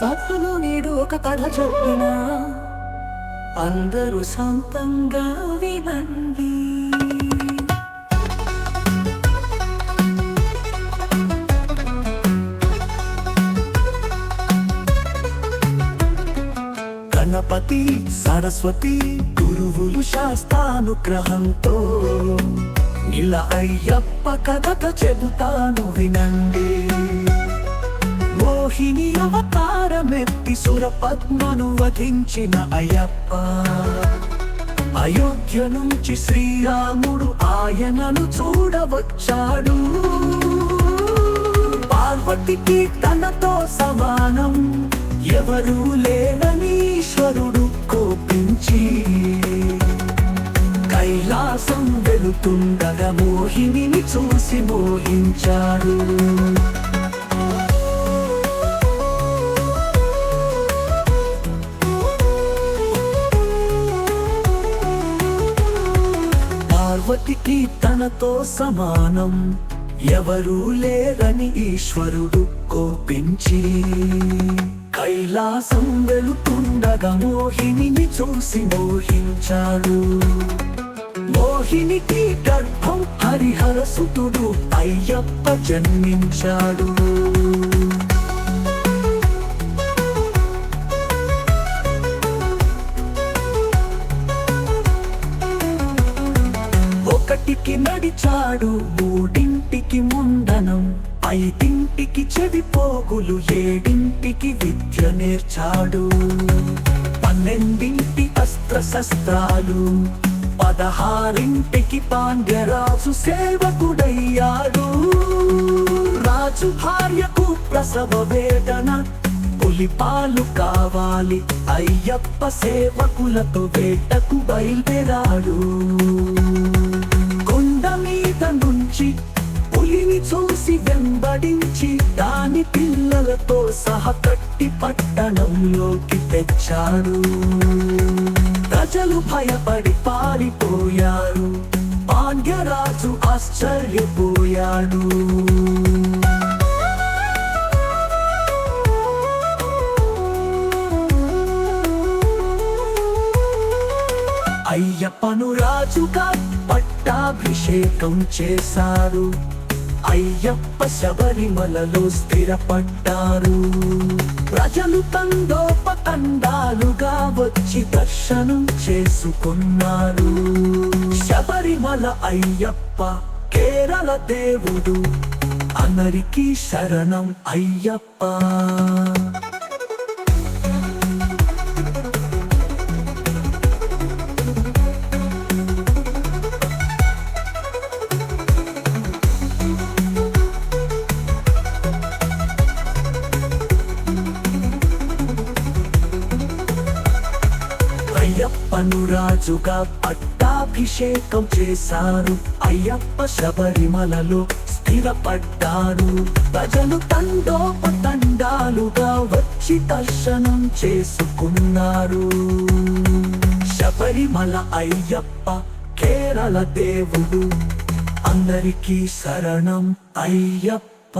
సభలో నేడు ఒక కథ చెప్పిన అందరూ సొంతంగా వినండి. గణపతి సరస్వతి గురువులు శాస్త్రానుగ్రహంతో ఇలా అయ్యప్ప కథ చెబుతాను వినండి. మోహిని అవతారమెత్తి సురపద్మను వధించిన అయ్యప్ప. అయోధ్య నుంచి శ్రీరాముడు ఆయనను చూడవచ్చాడు. పార్వతికి తనతో సమానం ఎవరూ లేననీశ్వరుడు కోపించి. కైలాసం వెళుతుండగా మోహిని చూసి మోహించాడు. పార్వతికి తనతో సమానం. ఎవరూ లేరని ఈశ్వరుడు కోపించి కైలాసం వెళుతుండగా మోహిని చూసి మోహించాడు. మోహినికి గర్భం హరిహర సుతుడు అయ్యప్ప జన్మించాడు. పైకి నడిచాడు మూడింటికి ముందనం ఐదింటికి చెవిపోగులు ఏడింటికి విద్య నేర్చాడు. పన్నెండింటి అస్త్ర శస్త్రాలు పదహారింటికి పాండ్యరాజు సేవకుడయ్యాడు. రాజు భార్యకు ప్రసవ వేదన పులిపాలు కావాలి అయ్యప్ప సేవకులతో వేటకు బయలుదేరాడు. కట్టి పట్టణంలోకి తెచ్చారు. ప్రజలు భయపడి పారిపోయారు. పాండ్యరాజు ఆశ్చర్యపోయాడు. అయ్యప్పను రాజుగా పట్టాభిషేకం చేశారు. అయ్యప్ప శబరిమలలో స్థిరపడ్డారు. ప్రజలు తండోపతండాలుగా వచ్చి దర్శనం చేసుకున్నారు. శబరిమల అయ్యప్ప కేరళ దేవుడు అందరికీ శరణం అయ్యప్ప. పనురాజుగా పట్టాభిషేకం చేశారు. అయ్యప్ప శబరిమలలో స్థిరపడ్డారు. ప్రజలు తండోపతండాలుగా వచ్చి దర్శనం చేసుకున్నారు. శబరిమల అయ్యప్ప కేరళ దేవుడు అందరికీ శరణం అయ్యప్ప.